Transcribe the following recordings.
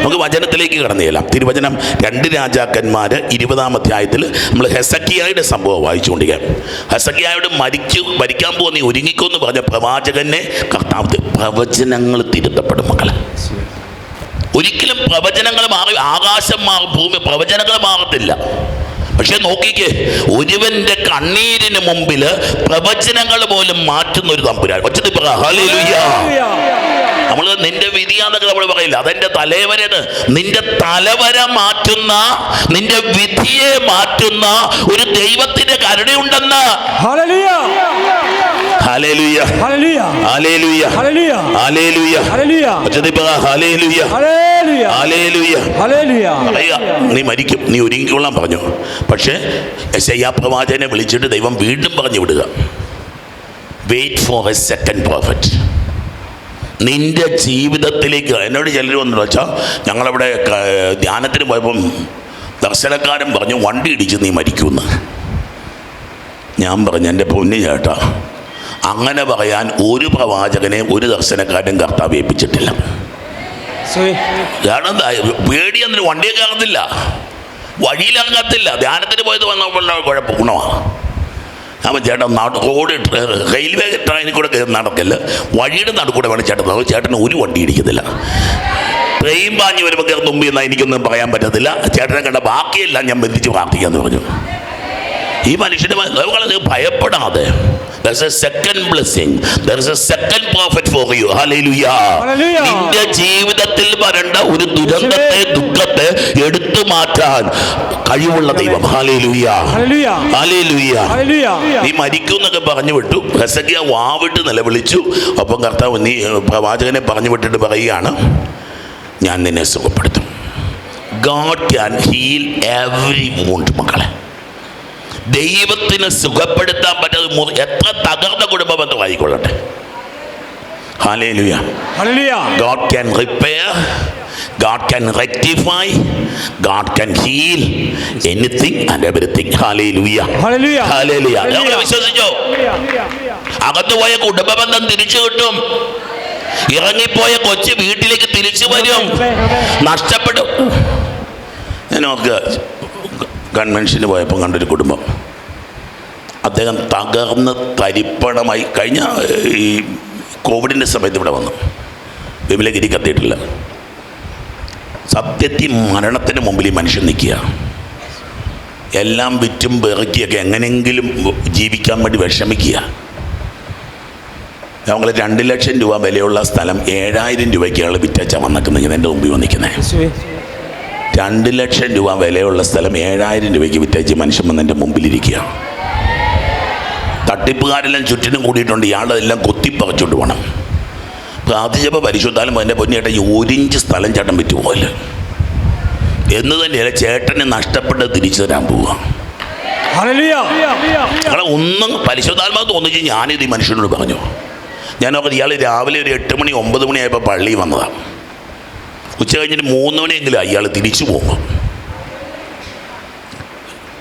നമുക്ക് വചനത്തിലേക്ക് കടന്നു ചെല്ലാം തിരുവചനം രണ്ട് രാജാക്കന്മാർ ഇരുപതാം അധ്യായത്തിൽ നമ്മൾ ഹെസക്കിയായുടെ സംഭവം വായിച്ചുകൊണ്ടിരിക്കുക ഹെസക്കിയായോട് മരിക്കു മരിക്കാൻ പോകുന്ന നീ ഒരുങ്ങിക്കോ പറഞ്ഞ പ്രവാചകനെ കർത്താവ് പ്രവചനങ്ങൾ തിരുത്തപ്പെടും മക്കളെ. ഒരിക്കലും പ്രവചനങ്ങൾ മാറി ആകാശം മാറും ഭൂമി പ്രവചനങ്ങൾ മാറത്തില്ല. പക്ഷെ നോക്കിക്കേ ഒരുവന്റെ കണ്ണീരിന് മുമ്പിൽ പ്രവചനങ്ങൾ പോലും മാറ്റുന്ന ഒരു തമ്പുരാൻ ഒച്ചത്തിൽ പറ. നമ്മൾ നിന്റെ വിധിയാന്നൊക്കെ നമ്മൾ പറയില്ല? അതെന്റെ തലവരന് നിന്റെ തലവര മാറ്റുന്ന നിന്റെ വിധിയെ മാറ്റുന്ന ഒരു ദൈവത്തിന്റെ കരുണയുണ്ടെന്ന്. നീ മരിക്കും. നീ ഒരുങ്ങിക്കൊള്ളാൻ പറഞ്ഞു. പക്ഷേ യശയ്യാ പ്രവാചകനെ വിളിച്ചിട്ട് ദൈവം വീണ്ടും പറഞ്ഞു വിടുക. Wait for a second prophet നിന്റെ ജീവിതത്തിലേക്ക് എന്നോട് ചിലർ വന്നു വെച്ചാൽ ഞങ്ങളവിടെ ധ്യാനത്തിന് പോയപ്പം ദർശനക്കാരൻ പറഞ്ഞു വണ്ടി ഇടിച്ച് നീ മരിക്കുമെന്ന്. ഞാൻ പറഞ്ഞു എന്റെ പൊന്നു ചേട്ടാ അങ്ങനെ പറയാൻ ഒരു പ്രവാചകനെ ഒരു ദർശനക്കാരൻ കർത്താവ് ഏൽപ്പിച്ചിട്ടില്ല. കാരണം പേടി എന്നിട്ട് വണ്ടിയൊക്കെ ഇറങ്ങത്തില്ല വഴിയിലിറങ്ങത്തില്ല ധ്യാനത്തിന് പോയത് വന്നപ്പോൾ കുഴപ്പം ഗുണമാണ് അപ്പം ചേട്ടൻ നാട് റോഡ് റെയിൽവേ ട്രെയിനിൽ കൂടെ കയറി നടക്കല്ല വഴിയുടെ നടുക്കൂടെ വേണം ചേട്ടൻ. അപ്പോൾ ചേട്ടന് ഒരു വണ്ടി ഇടിക്കത്തില്ല. ട്രെയിൻ പാഞ്ഞ് വരുമ്പോൾ കയറി തുമ്പി എന്നാൽ എനിക്കൊന്നും പറയാൻ പറ്റത്തില്ല. ചേട്ടനെ കണ്ട ബാക്കിയെല്ലാം ഞാൻ ബന്ധിച്ച് പ്രാർത്ഥിക്കാമെന്ന് പറഞ്ഞു. ഈ മനുഷ്യന്റെ ഭയപ്പെടാതെ There's a second blessing. There's a second prophet for you. Hallelujah. Hallelujah. നിന്റെ ജീവിതത്തിൽ വരേണ്ട ഒരു ദുരന്തത്തെ ദുഃഖത്തെ എടുത്തു മാറ്റാൻ കഴിവുള്ള ദൈവം. ഹല്ലേലൂയ ഹല്ലേലൂയ നീ മരിക്കും എന്നൊക്കെ പറഞ്ഞു വിട്ടു. ഹെസക്കിയ വാവിട്ട് നിലവിളിച്ചു. ഒപ്പം കർത്താവ് നീ പ്രവാചകനെ പറഞ്ഞു വിട്ടിട്ട് പറയുകയാണ് ഞാൻ നിന്നെ സുഖപ്പെടുത്തും. God can heal every wound മക്കളെ. ദൈവത്തിന് സുഖപ്പെടുത്താൻ പറ്റാതെ എത്ര തകർന്ന കുടുംബ ബന്ധമായിക്കൊള്ളട്ടെ hallelujah hallelujah God can repair, God can rectify, God can heal anything and everything. Hallelujah. Hallelujah Hallelujah. നമ്മൾ വിശ്വസിച്ചോ? അകത്ത് പോയ കുടുംബ ബന്ധം തിരിച്ചു കിട്ടും. ഇറങ്ങിപ്പോയ കൊച്ചു വീട്ടിലേക്ക് തിരിച്ചു വരും. നഷ്ടപ്പെടും. ഞാൻ ഓർക്കുക കൺവെൻഷന് പോയപ്പോൾ കണ്ടൊരു കുടുംബം. അദ്ദേഹം തകർന്ന് തരിപ്പണമായി കഴിഞ്ഞ ഈ കോവിഡിന്റെ സമയത്ത് ഇവിടെ വന്നു. വിമലഗിരി കത്തിയിട്ടില്ല. സത്യത്തിൽ മരണത്തിന് മുമ്പിൽ ഈ മനുഷ്യൻ നിൽക്കുക. എല്ലാം വിറ്റും വിറക്കിയൊക്കെ എങ്ങനെയെങ്കിലും ജീവിക്കാൻ വേണ്ടി വിഷമിക്കുക. ഞങ്ങൾ രണ്ട് ലക്ഷം രൂപ വിലയുള്ള സ്ഥലം ഏഴായിരം രൂപയ്ക്ക് അയാൾ വിറ്റാച്ചാൽ വന്നിരിക്കുന്നത് എന്റെ മുമ്പിൽ വന്നിരിക്കുന്നത്. രണ്ട് ലക്ഷം രൂപ വിലയുള്ള സ്ഥലം ഏഴായിരം രൂപയ്ക്ക് വിറ്റേച്ച് മനുഷ്യൻ വന്ന് എന്റെ മുമ്പിലിരിക്കുക തട്ടിപ്പുകാരെല്ലാം ചുറ്റിനും കൂടിയിട്ടുണ്ട്. ഇയാളെല്ലാം കൊത്തിപ്പകച്ചോണ്ട് പോകണം പ്രാർത്ഥിച്ചപ്പോൾ പരിശുദ്ധാലും എന്റെ പൊന്നിയേട്ടൻ ഈ ഒരിഞ്ച് സ്ഥലം ചേട്ടൻ വിറ്റ് പോകല്ല എന്ന് തന്നെയല്ല ചേട്ടന് നഷ്ടപ്പെട്ട് തിരിച്ചു തരാൻ പോവുക. ഹല്ലേലൂയ. ഒന്നും പരിശുദ്ധാത്മാവ് തോന്നിച്ച് ഞാനിത് ഈ മനുഷ്യനോട് പറഞ്ഞു. ഞാൻ നോക്കി ഇയാൾ രാവിലെ ഒരു എട്ട് മണി ഒമ്പത് മണിയായപ്പോൾ പള്ളിയിൽ വന്നതാണ് ഉച്ച കഴിഞ്ഞിട്ട് മൂന്ന് മണിയെങ്കിലും അയാൾ തിരിച്ചു പോകും.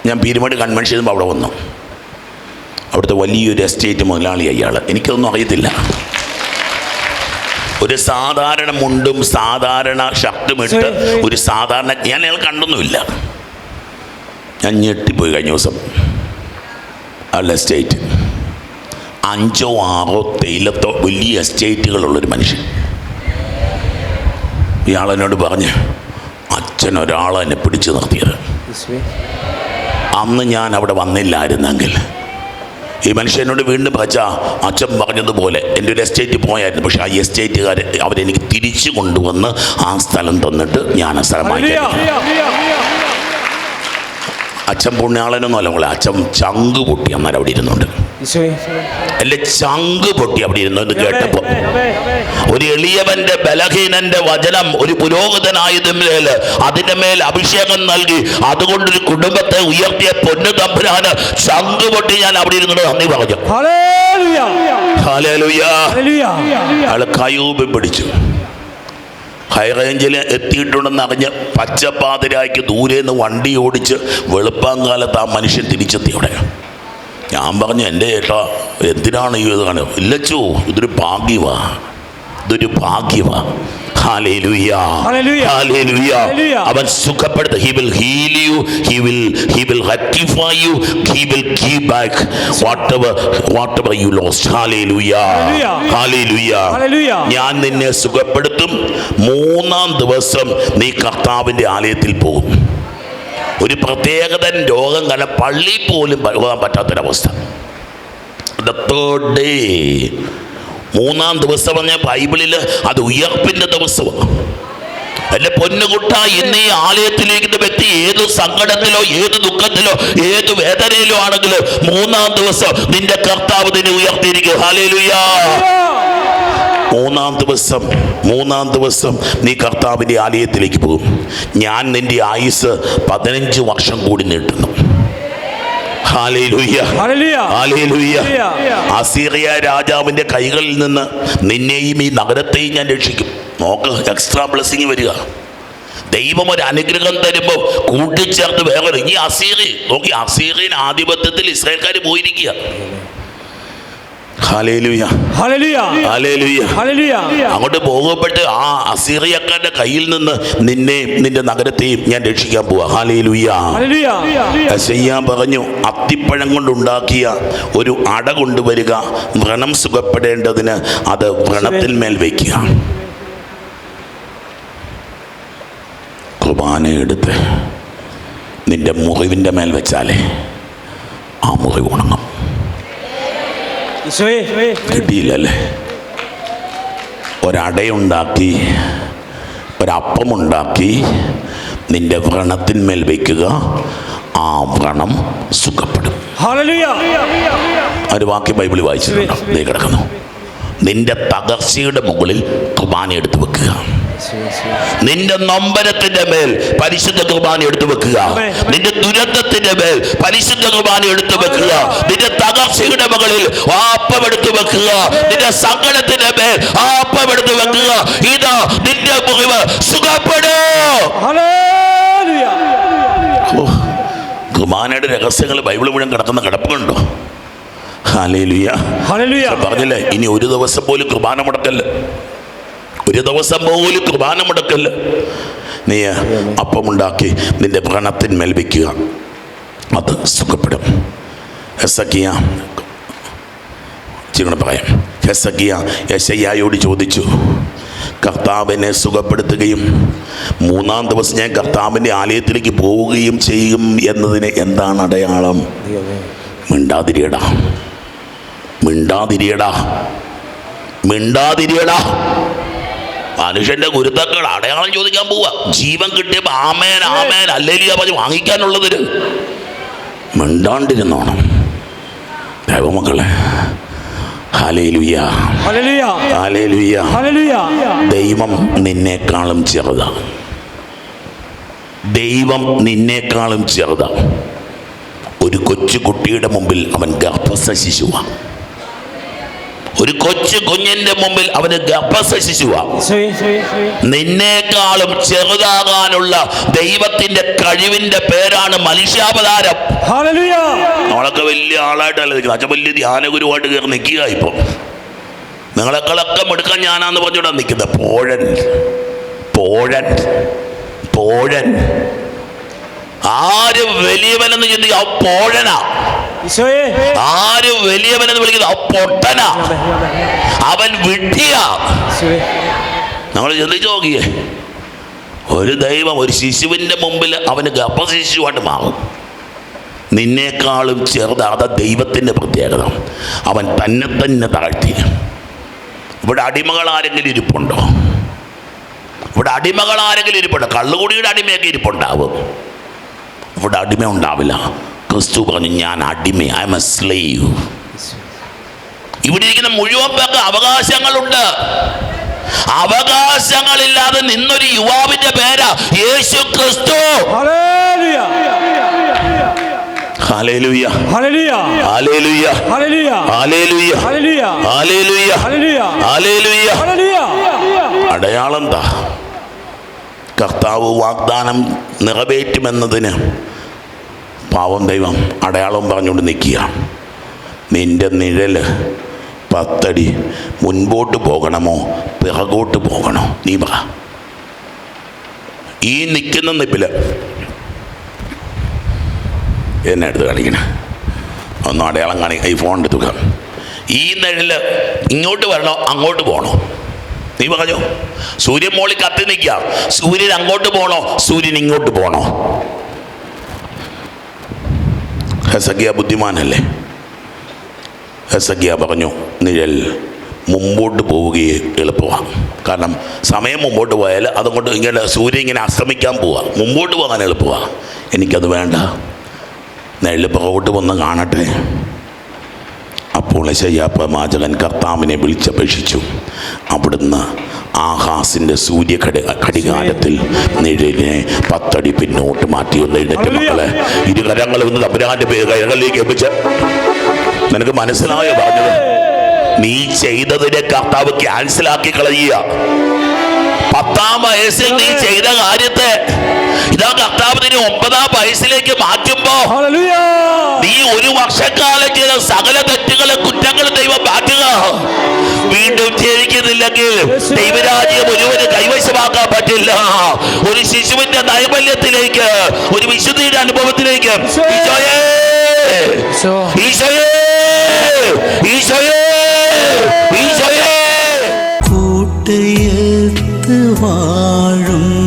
ഞാൻ പീരുമാട് കൺവെൻഷൻ ചെയ്യുമ്പോൾ അവിടെ വന്നു. അവിടുത്തെ വലിയൊരു എസ്റ്റേറ്റ് മുതലാളി അയാൾ എനിക്കതൊന്നും അറിയത്തില്ല. ഒരു സാധാരണ മുണ്ടും സാധാരണ ഷർട്ടും ഇട്ട് ഒരു സാധാരണ ഞാൻ അയാൾ കണ്ടൊന്നുമില്ല. ഞാൻ ഞെട്ടിപ്പോയി കഴിഞ്ഞ ദിവസം. അയാളുടെ എസ്റ്റേറ്റ് അഞ്ചോ ആറോ തേയിലത്തോ വലിയ എസ്റ്റേറ്റുകളുള്ളൊരു മനുഷ്യൻ. ഇയാളെന്നോട് പറഞ്ഞ് അച്ഛൻ ഒരാളെ എന്നെ പിടിച്ചു നിർത്തിയത്. അന്ന് ഞാൻ അവിടെ വന്നില്ലായിരുന്നെങ്കിൽ ഈ മനുഷ്യനോട് വീണ്ടും പച്ച അച്ഛൻ പറഞ്ഞതുപോലെ എന്റെ ഒരു എസ്റ്റേറ്റ് പോയായിരുന്നു. പക്ഷേ ആ എസ്റ്റേറ്റുകാർ അവരെനിക്ക് തിരിച്ചു കൊണ്ടുവന്ന് ആ സ്ഥലം തന്നിട്ട് ഞാൻ ആ സ്ഥലം അച്ഛൻ പുണ്യാളനൊന്നും അല്ല മോളെ അച്ഛൻ ചങ്ക് പൊട്ടി അന്നേരം അവിടെ ഇരുന്നുണ്ട്. എന്റെ ചങ്ക് പൊട്ടി അവിടെ ഇരുന്നു എന്ന് കേട്ടപ്പോ. ഒരു എളിയവന്റെ ബലഹീനന്റെ വചനം ഒരു പുരോഹിതനായതിന്മേൽ അതിന്റെ മേൽ അഭിഷേകം നൽകി. അതുകൊണ്ട് ഒരു കുടുംബത്തെ ഉയർത്തിയ പൊന്നു തമ്പുരാന് ചങ്ക് പൊട്ടി ഞാൻ അവിടെ ഇരുന്നു നന്ദി പറഞ്ഞു. അയാൾ കയൂബ് പിടിച്ചു. ഹൈ റേഞ്ചിൽ എത്തിയിട്ടുണ്ടെന്ന് അറിഞ്ഞ് പച്ചപ്പാതിരായ്ക്ക് ദൂരെ നിന്ന് വണ്ടി ഓടിച്ച് വെളുപ്പാങ്കാലത്ത് ആ മനുഷ്യൻ തിരിച്ചെത്തി അവിടെ. ഞാൻ പറഞ്ഞു എന്റെ ചേട്ടാ എന്തിനാണ് ഈ ഇതാണ് ഇല്ലച്ചോ ഇതൊരു ഭാഗ്യവാ ഇതൊരു ഭാഗ്യവാ. അവൻ സുഖപ്പെടുത്ത he will heal you he will he will rectify you he will give back whatever whatever you lost hallelujah hallelujah. ഞാൻ നിന്നെ സുഖപ്പെടുത്തും. മൂന്നാം ദിവസം നീ കർത്താവിന്റെ ആലയത്തിൽ പോകും. ഒരു പ്രത്യേകതൻ രോഗം കാരണം പള്ളി പോലും പോകാൻ പറ്റാത്തൊരവസ്ഥ. തേർഡ് ഡേ മൂന്നാം ദിവസം പറഞ്ഞ ബൈബിളിൽ അത് ഉയർപ്പിന്റെ ദിവസമാണ് എന്റെ പൊന്നുകുട്ട ഇന്ന് ഈ ആലയത്തിലേക്ക് വ്യക്തി ഏത് സങ്കടത്തിലോ ഏത് ദുഃഖത്തിലോ ഏത് വേദനയിലോ ആണെങ്കിലും മൂന്നാം ദിവസം നിന്റെ കർത്താവ് നിന്നെ ഉയർത്തിയിരിക്കും. ഹാലേലുയാ മൂന്നാം ദിവസം മൂന്നാം ദിവസം നീ കർത്താവിന്റെ ആലയത്തിലേക്ക് പോകും. ഞാൻ നിന്റെ ആയുസ് പതിനഞ്ച് വർഷം കൂടി നീട്ടുന്നു. അസീറിയ രാജാവിന്റെ കൈകളിൽ നിന്ന് നിന്നെയും ഈ നഗരത്തെയും ഞാൻ രക്ഷിക്കും. നോക്ക് എക്സ്ട്രാ ബ്ലെസ്സിങ് വരിക. ദൈവം ഒരു അനുഗ്രഹം തരുമ്പോൾ കൂട്ടിച്ചേർത്ത് വേറെ ഈ അസീറി നോക്കി അസീറിയൻ ആധിപത്യത്തിൽ ഇസ്രായേൽക്കാർ പോയിരിക്കുക ഹാലേലുയ്യ ഹല്ലേലൂയ ഹാലേലുയ്യ ഹല്ലേലൂയ അങ്ങോട്ട് പോകപ്പെട്ട് ആ അസീറിയക്കാരുടെ കയ്യിൽ നിന്ന് നിന്നെ നിന്റെ നഗരത്തെയും ഞാൻ രക്ഷിക്കാൻ പോവാ. പറഞ്ഞു അത്തിപ്പഴം കൊണ്ടുണ്ടാക്കിയ ഒരു അട കൊണ്ടുവരിക വ്രണം സുഖപ്പെടേണ്ടതിന് അത് വ്രണത്തിന്മേൽ വയ്ക്കുക കുർബാന എടുത്ത് നിന്റെ മുറിവിന്റെ മേൽ വെച്ചാലേ ആ മുറിവ് ഉണങ്ങും. കിട്ടിയില്ലല്ലേ? ഒരടയുണ്ടാക്കി ഒരപ്പമുണ്ടാക്കി നിന്റെ വ്രണത്തിന്മേൽ വയ്ക്കുക ആ വ്രണം സുഖപ്പെടും. ഒരു വാക്യം ബൈബിളിൽ വായിച്ചിട്ടുണ്ടോ. നീ കിടക്കുന്നു. നിന്റെ തകർച്ചയുടെ മുകളിൽ കുർബാന എടുത്ത് വെക്കുക. നിന്റെ നൊമ്പരത്തിന്റെ മേൽ പരിശുദ്ധ കുർബാന എടുത്തു വെക്കുക. നിന്റെ ദുരന്തത്തിന്റെ മേൽ പരിശുദ്ധ കുർബാന എടുത്തു വെക്കുക. നിന്റെ തകർച്ചയുടെ മുകളിൽ ആപ്പം എടുത്തു വെക്കുക. നിന്റെ സങ്കടത്തിന്റെ മേൽ ആപ്പം എടുത്തു വെക്കുക. ഇതാ നിന്റെ മുറിവ്. സുഖപ്പെടോ. കുർബാനയുടെ രഹസ്യങ്ങൾ ബൈബിൾ മുഴുവൻ കിടക്കുന്ന കിടപ്പുണ്ടോ? പറഞ്ഞില്ലേ ഇനി ഒരു ദിവസം പോലും കുർബാന മുടക്കല്ല? ഒരു ദിവസം പോലും കുർബാന മുടക്കല്ല. നീ അപ്പമുണ്ടാക്കി നിന്റെ വ്രണത്തിന്മേൽ വയ്ക്കുക അത് സുഖപ്പെടും. ഹെസക്കിയ ചിങ്ങനെ പറയാം. ഹെസക്കിയ യശയ്യായോട് ചോദിച്ചു. കർത്താവിനെ സുഖപ്പെടുത്തുകയും മൂന്നാം ദിവസം ഞാൻ കർത്താവിന്റെ ആലയത്തിലേക്ക് പോവുകയും ചെയ്യും എന്നതിന് എന്താണ് അടയാളം? മിണ്ടാതിരിയടാ. മിണ്ടാതിരിയടാ. മിണ്ടാതിരിയടാ. മനുഷ്യന്റെ ഗുരുത്തക്കൾ അടയാളം ചോദിക്കാൻ പോവാ. ജീവൻ കിട്ടിയപ്പോ ആമേൻ ആമേൻ അല്ലേലിയ പറഞ്ഞ് വാങ്ങിക്കാനുള്ളതിന്. മിണ്ടാണ്ടിരുന്നോണം. ദൈവമക്കളെ ദൈവം നിന്നേക്കാളും ചെറുതാണ് ദൈവം നിന്നേക്കാളും ചെറുതാണ് ഒരു കൊച്ചു കുട്ടിയുടെ മുമ്പിൽ അവൻ ഗർഭസ്ഥ ശിശുവാണ് ഒരു കൊച്ചു കുഞ്ഞിന്റെ മുമ്പിൽ അവന് ഗർഭശിശുവ നിന്നേക്കാളും ചെറുതാകാനുള്ള ദൈവത്തിന്റെ കഴിവിന്റെ പേരാണ് മനുഷ്യാവതാരം. നമ്മളൊക്കെ വലിയ ആളായിട്ടല്ല നിൽക്കുന്നത്. അച്ഛൻ വലിയ ധ്യാനഗുരുവായിട്ട് കയറി നിൽക്കുക ഇപ്പം. നിങ്ങളെക്കാളൊക്കെ എടുക്കാൻ ഞാനാന്ന് പറഞ്ഞുകൊണ്ടാ നിൽക്കുന്നത്. പോഴൻ പോഴൻ പോഴൻ. ആര് വലിയവനെന്ന് ചിന്തിക്കുക പോഴനാ. ആര് വലിയവനെന്ന് വിളിക്കുന്നത് പൊട്ടനാ. അവൻ വിട്ടിയ നമ്മൾ ചിന്തിച്ചു നോക്കിയേ. ഒരു ദൈവം ഒരു ശിശുവിന്റെ മുമ്പിൽ അവന് ഗർഭശിശുവായിട്ട് മാറും. നിന്നേക്കാളും ചെറുതാത ദൈവത്തിന്റെ പ്രത്യേകത. അവൻ തന്നെ തന്നെ താഴ്ത്തി ഇവിടെ അടിമകൾ ആരെങ്കിലും ഇരിപ്പുണ്ടോ? ഇവിടെ അടിമകൾ ആരെങ്കിലും ഇരിപ്പുണ്ടോ? കള്ളുകുടിയുടെ അടിമയൊക്കെ ഇരിപ്പുണ്ടാവും. ഇവിടെ അടിമ ഉണ്ടാവില്ല. ക്രിസ്തു പറഞ്ഞു ഞാൻ അടിമ ഐ എം എ സ്ലേവ് ഇവിടെ ഇരിക്കുന്ന മുഴുവൻ പേർക്ക് അവകാശങ്ങളുണ്ട് അവകാശങ്ങളില്ലാതെ നിന്നൊരു യുവാവിന്റെ പേരാ യേശു ക്രിസ്തു അടയാളം എന്താ കർത്താവ് വാഗ്ദാനം നിറവേറ്റുമെന്നതിന് പാവം ദൈവം അടയാളം പറഞ്ഞുകൊണ്ട് നിൽക്കുക. നിന്റെ നിഴൽ പത്തടി മുൻപോട്ട് പോകണമോ? പിറകോട്ട് പോകണോ? നീ പറ. ഈ നിൽക്കുന്ന നിപ്പിൽ എന്നെ എടുത്ത് കാണിക്കണേ. ഒന്ന് അടയാളം കാണി ഈ ഫോൺ എടുത്തുക ഈ നിഴൽ ഇങ്ങോട്ട് വരണോ അങ്ങോട്ട് പോകണോ? നീ പറഞ്ഞോ? സൂര്യൻ മോളിൽ കത്തി നിൽക്കുക. സൂര്യൻ അങ്ങോട്ട് പോകണോ? സൂര്യൻ ഇങ്ങോട്ട് പോകണോ? ഹെസഗിയ ബുദ്ധിമാനല്ലേ ഹെസഗിയ പറഞ്ഞു നിഴൽ മുമ്പോട്ട് പോവുകയെ എളുപ്പമാണ് കാരണം സമയം മുമ്പോട്ട് പോയാൽ അതുകൊണ്ട് ഇങ്ങനെ സൂര്യൻ ഇങ്ങനെ അസ്തമിക്കാൻ പോവുക മുമ്പോട്ട് പോകാൻ എളുപ്പമാണ് എനിക്കത് വേണ്ട നിഴൽ പുറകോട്ട് വന്ന് കാണട്ടെ അപ്പോൾ ശയ്യാപ്രമാചകൻ കർത്താവിനെ വിളിച്ചപേക്ഷിച്ചു അവിടുന്ന് ആഹാസിന്റെ സൂര്യ ഘടികാരത്തിൽ നിഴലിനെ പത്തടി പിന്നോട്ട് മാറ്റി ഒന്ന് എഴുന്നേറ്റ് മക്കളെ ഇരുകരങ്ങൾ ഒന്ന് തമ്പുരാന്റെ കൈകളിലേക്ക് എപ്പിച്ച് നിനക്ക് മനസ്സിലായോ പറഞ്ഞത്? നീ ചെയ്തതിനെ കർത്താവ് ക്യാൻസലാക്കി കളയുക. പത്താം വയസ്സിൽ നീ ചെയ്ത കാര്യത്തെ ഇതാ കർത്താവ് നിന്നെ ഒമ്പതാം വയസ്സിലേക്ക് മാറ്റുമ്പോ നീ ഒരു വർഷക്കാലം ചെയ്ത സകല തെറ്റുകളും കുറ്റങ്ങളും ദൈവം മാറ്റുക. വീണ്ടും ജീവിക്കുന്നില്ലെങ്കിൽ ദൈവരാജ്യം ഒരുവന് കൈവശമാക്കാൻ പറ്റില്ല. ഒരു ശിശുവിന്റെ നൈബല്യത്തിലേക്ക് ഒരു വിശുദ്ധിയുടെ അനുഭവത്തിലേക്ക്. ഈശോയേ. ഈശോ. ഈശോയേ. ഈശോയേ. ഈശോയേ. കൂട്ടയത്ത്